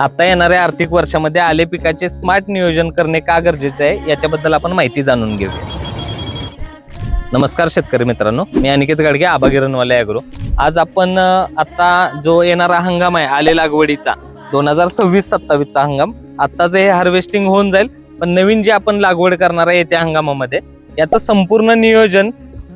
आता येणाऱ्या आर्थिक वर्षामध्ये आले पिकाचे स्मार्ट नियोजन करणे का गरजेचे आहे याच्याबद्दल आपण माहिती जाणून घेऊया. नमस्कार शेतकरी मित्रांनो मी अनिकेत गाडगे आबा गिरणवाले अॅग्रो आज आपण आता जो येणारा हंगाम आहे आले लागवडीचा दोन हजार सव्वीस सत्तावीसचा हंगाम आत्ताच हे हार्वेस्टिंग होऊन जाईल पण नवीन जे आपण लागवड करणार आहे येत्या हंगामामध्ये याचं संपूर्ण नियोजन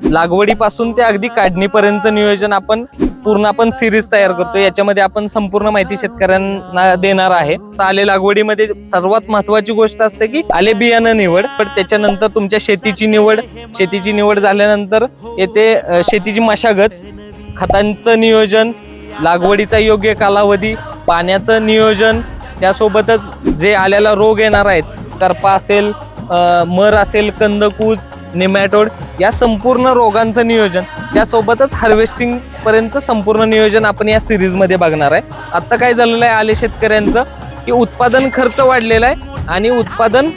लागवडीपासून ते अगदी काढणीपर्यंतचं नियोजन आपण पूर्ण आपण सिरीज तयार करतो याच्यामध्ये आपण संपूर्ण माहिती शेतकऱ्यांना देणार आहे. तर आले लागवडीमध्ये सर्वात महत्वाची गोष्ट असते की आले बियाणं निवड. पण त्याच्यानंतर तुमच्या शेतीची निवड. शेतीची निवड झाल्यानंतर येते शेतीची मशागत. खतांचं नियोजन लागवडीचा योग्य कालावधी पाण्याचं नियोजन. त्यासोबतच जे आल्याला रोग येणार आहेत करपा असेल मर असेल कंदकूज निमॅटोड या संपूर्ण रोगांचं नियोजन त्यासोबतच हार्वेस्टिंग पर्यंत संपूर्ण नियोजन आपण या सिरीजमध्ये बघणार आहे. आता काय झालेलं आहे आले शेतकऱ्यांचं की उत्पादन खर्च वाढलेला आहे आणि उत्पादन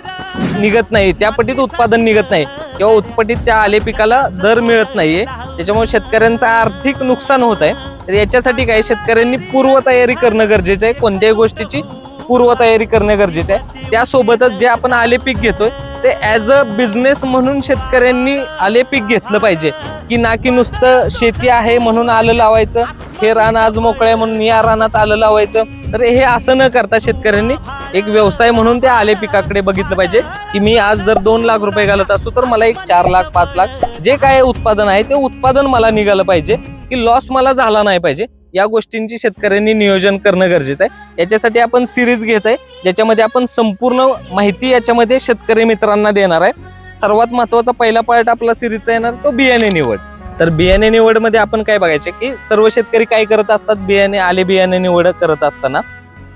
निघत नाही. त्या पटीत उत्पादन निघत नाही. किंवा उत्पटीत त्या आले पिकाला दर मिळत नाहीये. त्याच्यामुळे शेतकऱ्यांचं आर्थिक नुकसान होत आहे. तर याच्यासाठी काय शेतकऱ्यांनी पूर्वतयारी करणं गरजेचं आहे. कोणत्याही गोष्टीची पूर्वतयारी करणे गरजेचे आहे. त्यासोबतच जे आपण आले पीक घेतोय ते ॲज अ बिझनेस म्हणून शेतकऱ्यांनी आले पीक घेतलं पाहिजे. की ना की नुसतं शेती आहे म्हणून आलं लावायचं हे रान आज मोकळं आहे म्हणून या रानात आलं लावायचं. तर हे असं न करता शेतकऱ्यांनी एक व्यवसाय म्हणून त्या आले पिकाकडे बघितलं पाहिजे. की मी आज जर दोन लाख रुपये घालत असतो तर मला एक चार लाख पाच लाख जे काय उत्पादन आहे ते उत्पादन मला निघालं पाहिजे. की लॉस मला झाला नाही पाहिजे. या गोष्टींची शेतकऱ्यांनी नियोजन करणं गरजेचं आहे. याच्यासाठी आपण सिरीज घेत आहे ज्याच्यामध्ये आपण संपूर्ण माहिती याच्यामध्ये शेतकरी मित्रांना देणार आहे. सर्वात महत्त्वाचा पहिला पार्ट आपला सिरीजचा येणार तो बियाणे निवड. तर बियाणे निवडमध्ये आपण काय बघायचे की सर्व शेतकरी काय करत असतात? बियाणे आले बियाणे निवड करत असताना.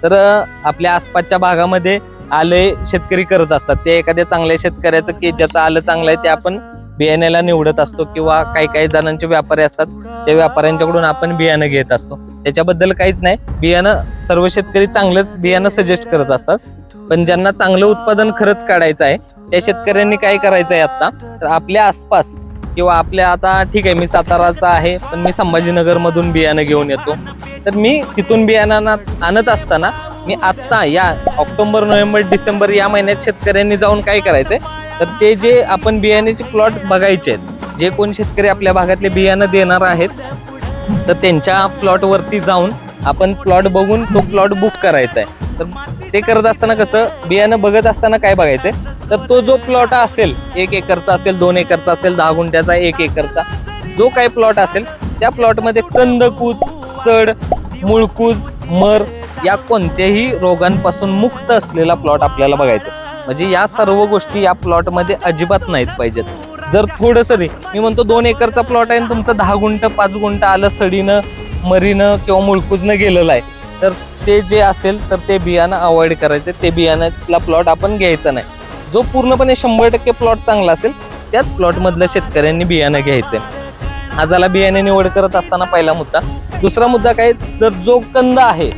तर आपल्या आसपासच्या भागामध्ये आले शेतकरी करत असतात. ते एखाद्या चांगल्या शेतकऱ्याचं की ज्याचं आलं चांगलं आहे ते आपण बियाण्याला निवडत असतो किंवा काही काही जणांचे व्यापारी असतात त्या व्यापाऱ्यांच्याकडून आपण बियाणं घेत असतो. त्याच्याबद्दल काहीच नाही. बियाणं सर्व शेतकरी चांगलंच बियाणं सजेस्ट करत असतात. पण ज्यांना चांगलं उत्पादन खरंच काढायचं आहे त्या शेतकऱ्यांनी काय करायचं आहे आता तर आपल्या आसपास किंवा आपल्या आता ठीक आहे मी साताराचा आहे पण मी संभाजीनगर मधून बियाणं घेऊन येतो. तर मी तिथून बियाणं आणत असताना मी आत्ता या ऑक्टोबर नोव्हेंबर डिसेंबर या महिन्यात शेतकऱ्यांनी जाऊन काय करायचंय? तर ते जे आपण बियाण्याचे प्लॉट बघायचे आहेत जे कोण शेतकरी आपल्या भागातले बियाणं देणार आहेत तर त्यांच्या प्लॉटवरती जाऊन आपण प्लॉट बघून तो प्लॉट बुक करायचा आहे तर ते करत असताना कसं बियाणं बघत असताना काय बघायचंय तर तो जो प्लॉट असेल एक एकरचा असेल दोन एकरचा असेल दहा गुंठ्याचा एक एकरचा जो काही प्लॉट असेल त्या प्लॉटमध्ये कंदकूज सड मुळकूज मर या कोणत्याही रोगांपासून मुक्त असलेला प्लॉट आपल्याला बघायचा आहे. म्हणजे या सर्व गोष्टी या प्लॉटमध्ये अजिबात नाहीत पाहिजेत. जर थोडंसं नाही मी म्हणतो दोन एकरचा प्लॉट आहे आणि तुमचं दहा गुंट पाच गुंट आलं सडीनं मरीनं किंवा मुळकुजनं गेलेलं आहे तर ते जे असेल तर ते बियाणं अवॉइड करायचं. ते बियाणंला प्लॉट आपण घ्यायचा नाही. जो पूर्णपणे शंभर टक्के प्लॉट चांगला असेल त्याच प्लॉटमधल्या शेतकऱ्यांनी बियाणं घ्यायचं. आजाला बियाणे निवड करत असताना पहिला मुद्दा. दुसरा मुद्दा काय जर जो कंद आहे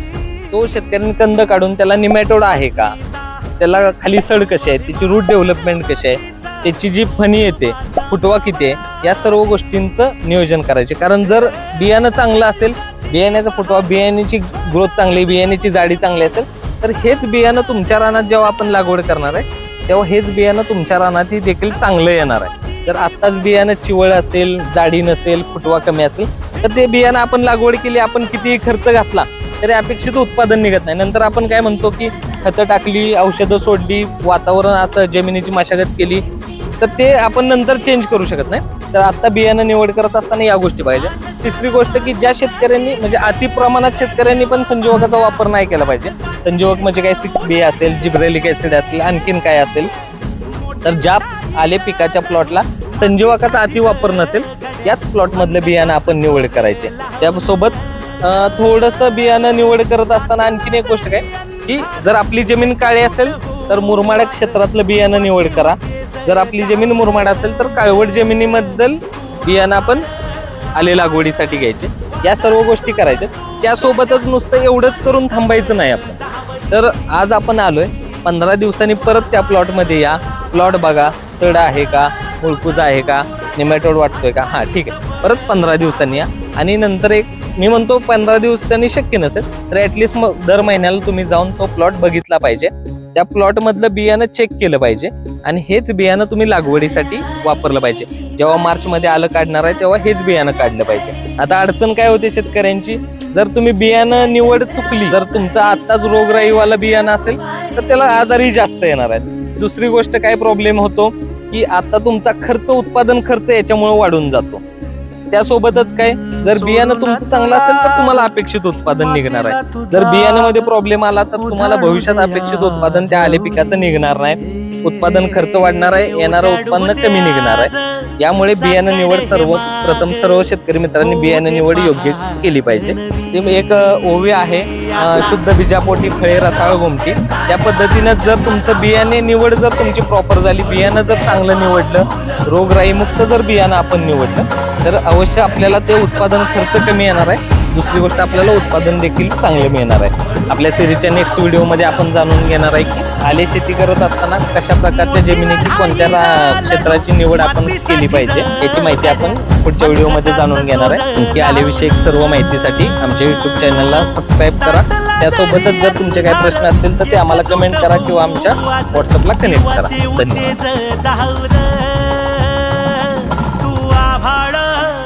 तो शेतकऱ्यांनी कंद काढून त्याला निमॅटोड आहे का? त्याला खाली सड कशी आहे त्याची रूट डेव्हलपमेंट कशी आहे त्याची जी फणी येते फुटवा किती आहे या सर्व गोष्टींचं नियोजन करायचे. कारण जर बियाणं चांगलं असेल बियाण्याचा फुटवा बियाण्याची ग्रोथ चांगली बियाण्याची जाडी चांगली असेल तर हेच बियाणं तुमच्या रानात जेव्हा आपण लागवड करणार आहे तेव्हा हेच बियाणं तुमच्या रानातही देखील चांगलं येणार आहे. जर आत्ताच बियाणं चिवळ असेल जाडी नसेल फुटवा कमी असेल तर ते बियाणं आपण लागवड केली आपण कितीही खर्च घातला तरी अपेक्षित उत्पादन निघत नाही. नंतर आपण काय म्हणतो की खतं टाकली औषधं सोडली वातावरण असं जमिनीची मशागत केली तर ते आपण नंतर चेंज करू शकत नाही. तर आता बियाणं निवड करत असताना या गोष्टी पाहिजे. तिसरी गोष्ट की ज्या शेतकऱ्यांनी म्हणजे अति प्रमाणात शेतकऱ्यांनी पण संजीवकाचा वापर नाही केला पाहिजे. संजीवक म्हणजे काय? सिक्स बी असेल जिब्रेलिक ऍसिड असेल आणखीन काय असेल. तर ज्या आले पिकाच्या प्लॉटला संजीवकाचा अति वापर नसेल याच प्लॉटमधलं बियाणं आपण निवड करायचे. त्यासोबत थोडंसं बियाणं निवड करत असताना आणखीन एक गोष्ट काय की जर आपली जमीन काळी असेल तर मुरमाड क्षेत्रातलं बियाणं निवड करा. जर आपली जमीन मुरमाड असेल तर काळवट जमिनीबद्दल बियाणं आपण आले लागवडीसाठी घ्यायचे. या सर्व गोष्टी करायच्या त्यासोबतच नुसतं एवढंच करून थांबायचं नाही आपण. तर आज आपण आलोय पंधरा दिवसांनी परत त्या प्लॉटमध्ये या. प्लॉट बघा सड आहे का मुळकुजा आहे का निमॅटोड वाटतोय का? हां ठीक आहे. परत पंधरा दिवसांनी या. आणि नंतर एक मी म्हणतो पंधरा दिवसांनी शक्य नसेल तर ऍटलिस्ट मग दर महिन्याला तुम्ही जाऊन तो प्लॉट बघितला पाहिजे. त्या प्लॉट मधलं बियाणं चेक केलं पाहिजे आणि हेच बियाणं तुम्ही लागवडीसाठी वापरलं पाहिजे. जेव्हा मार्च मध्ये आलं काढणार आहे तेव्हा हेच बियाणं काढलं पाहिजे. आता अडचण काय होते शेतकऱ्यांची? जर तुम्ही बियाणं निवड चुकली जर तुमचं आत्ताच रोगराईवाला बियाणं असेल तर त्याला आजारही जास्त येणार आहेत. दुसरी गोष्ट काय प्रॉब्लेम होतो? की आता तुमचा खर्च उत्पादन खर्च याच्यामुळे वाढून जातो. त्यासोबतच काय जर बियाणं तुमचं चांगलं असेल तर तुम्हाला अपेक्षित उत्पादन निघणार आहे. जर बियाण्यामध्ये प्रॉब्लेम आला तर तुम्हाला भविष्यात अपेक्षित उत्पादन त्या आले पिकाचं निघणार नाही. उत्पादन खर्च वाढणार आहे येणारं उत्पन्न कमी निघणार आहे. यामुळे बियाणं निवड सर्व प्रथम सर्व शेतकरी मित्रांनी बियाणं निवड योग्य केली पाहिजे. ते एक ओवी आहे शुद्ध बीजापोटी फळे रसाळ गोमटी. त्या पद्धतीनं जर तुमचं बियाणे निवड जर तुमची प्रॉपर झाली बियाणं जर चांगलं निवडलं रोगराईमुक्त जर बियाणं आपण निवडलं तर अवश्य आपल्याला ते उत्पादन खर्च कमी येणार आहे. दुसरी गोष्ट आपल्याला उत्पादन देखील चांगलं मिळणार आहे. आपल्या सिरीजच्या नेक्स्ट व्हिडिओमध्ये आपण जाणून घेणार आहे की आले शेती करत असताना कशा प्रकारच्या जमिनीची कोणत्या क्षेत्राची निवड आपण केली पाहिजे याची माहिती आपण पुढच्या व्हिडिओमध्ये जाणून घेणार आहे. आणखी आलेविषयक सर्व माहितीसाठी आमच्या युट्यूब चॅनलला सबस्क्राईब करा. त्यासोबतच जर तुमचे काही प्रश्न असतील तर ते आम्हाला कमेंट करा किंवा आमच्या व्हॉट्सअपला कनेक्ट करा. धन्यवाद.